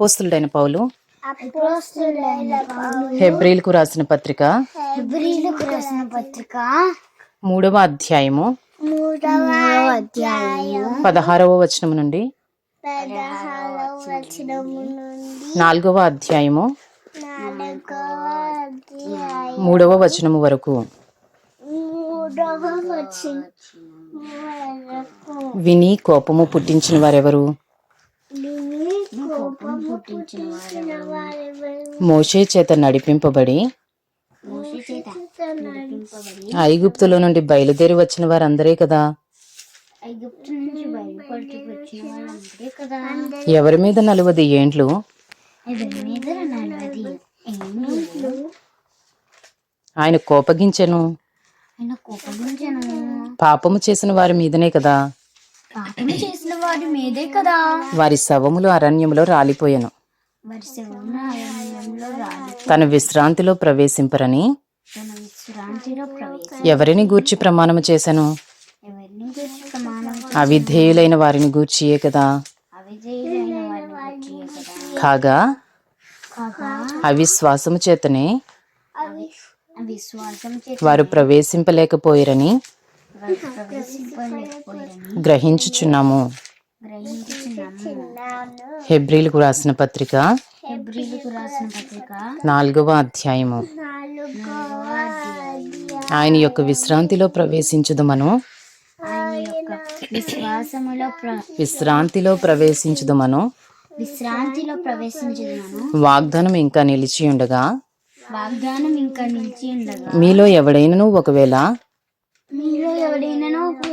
పోస్తులుడైన పౌలు. అపోస్తులైన పౌలు. హెబ్రిల్కు రాసిన పత్రిక. హెబ్రీలకు రాసిన పత్రిక. మూడవ అధ్యాయము. మూడవ అధ్యాయం పదహారవ వచనము నుండి. నాలుగవ అధ్యాయము. మూడవ వచనము వరకు. వచనం విని కోపము పుట్టించిన వారెవరు? కోపం పుట్టించిన వారెవరు మోషే చేత నడిపింపబడి ఐగుప్తులో నుండి బయలుదేరి వచ్చిన వారందరే కదా. ఎవరి మీద నలువది ఏండ్లు? ఏండ్లు ఆయన కోపగించెను. పాపము చేసిన వారి మీదనే కదా. వారి మీదే కదా. వారి శవములు అరణ్యములో రాలిపోయెను. వారి రాలి తన విశ్రాంతిలో ప్రవేశింపరని తన విశ్రాంతిలో ప్రవేశం ఎవరిని గూర్చి ప్రమాణము చేశాను ఎవరిని గురించి ప్రమాణం అవిధేయులైన వారిని గూర్చియే కదా. అవిజయులైన వారిని గురించి కదా. కాగా? అవిశ్వాసము చేతనే వారు ప్రవేశింపలేకపోయిరని గ్రహించుచున్నాము. హెబ్రిలకు రాసిన పత్రిక. హెబ్రిలకు రాసిన పత్రిక. నాలుగవ అధ్యాయము. ఆయన యొక్క విశ్రాంతిలో ప్రవేశించుదమను. ఆయన యొక్క విశ్వాసములో ప్ర విశ్రాంతిలో ప్రవేశించుదమను. విశ్రాంతిలో ప్రవేశించదను వాగ్దానం ఇంకా నిలిచి ఉండగా వాగ్దానం ఇంకా నిలిచి ఉండగా మీలో ఎవడైనను ఒకవేళ మీలో ఎవడైనా ఒకవేళ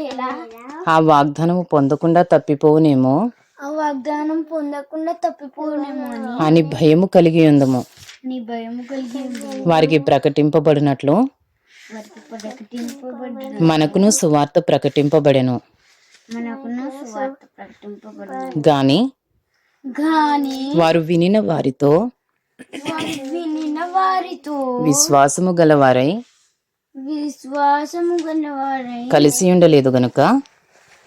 ఆ వాగ్దానము పొందకుండా తప్పిపోవునేమో. ఆ వాగ్దానం పొందకుండా తప్పిపోనేమో అని. భయము కలిగి ఉందము. నీ కలిగి వారికి ప్రకటింపబడినట్లు. మనకును సువార్త ప్రకటింపబడెను. గాని గాని వారు వినిన వారితో వారు వినిన వారితో విశ్వాసము గలవారై విశ్వాసము గలవారై కలిసి ఉండలేదు గనుక?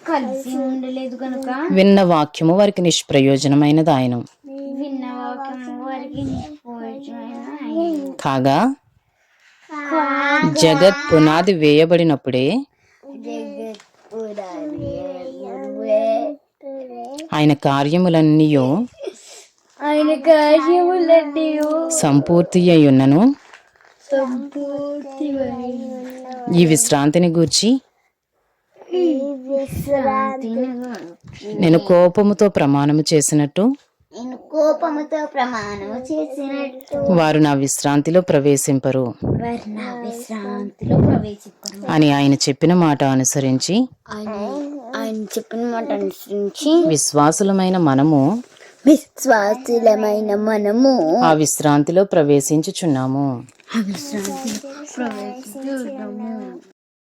కలిసి ఉండలేదు కనుక విన్న వాక్యము వారికి నిష్ప్రయోజనమైనది ఆయన విన్న వాక్యము వారికి నిష్ప్రయోజనమైన కాగా? జగత్ పునాది వేయబడినప్పుడే ఆయన కార్యములన్నీ ఆయన కార్యములన్నీ సంపూర్తి అయి ఉన్నను సంపూర్తి ఈ విశ్రాంతిని గూర్చి నేను కోపముతో ప్రమాణము చేసినట్టు కోపముతో ప్రమాణము చేసినట్టు వారు నా విశ్రాంతిలో ప్రవేశింపరు. అని ఆయన చెప్పిన మాట అనుసరించి ఆయన ఆయన చెప్పిన మాట అనుసరించి విశ్వాసులమైన మనము విశ్వాసులమైన మనము ఆ విశ్రాంతిలో ప్రవేశించుచున్నాము.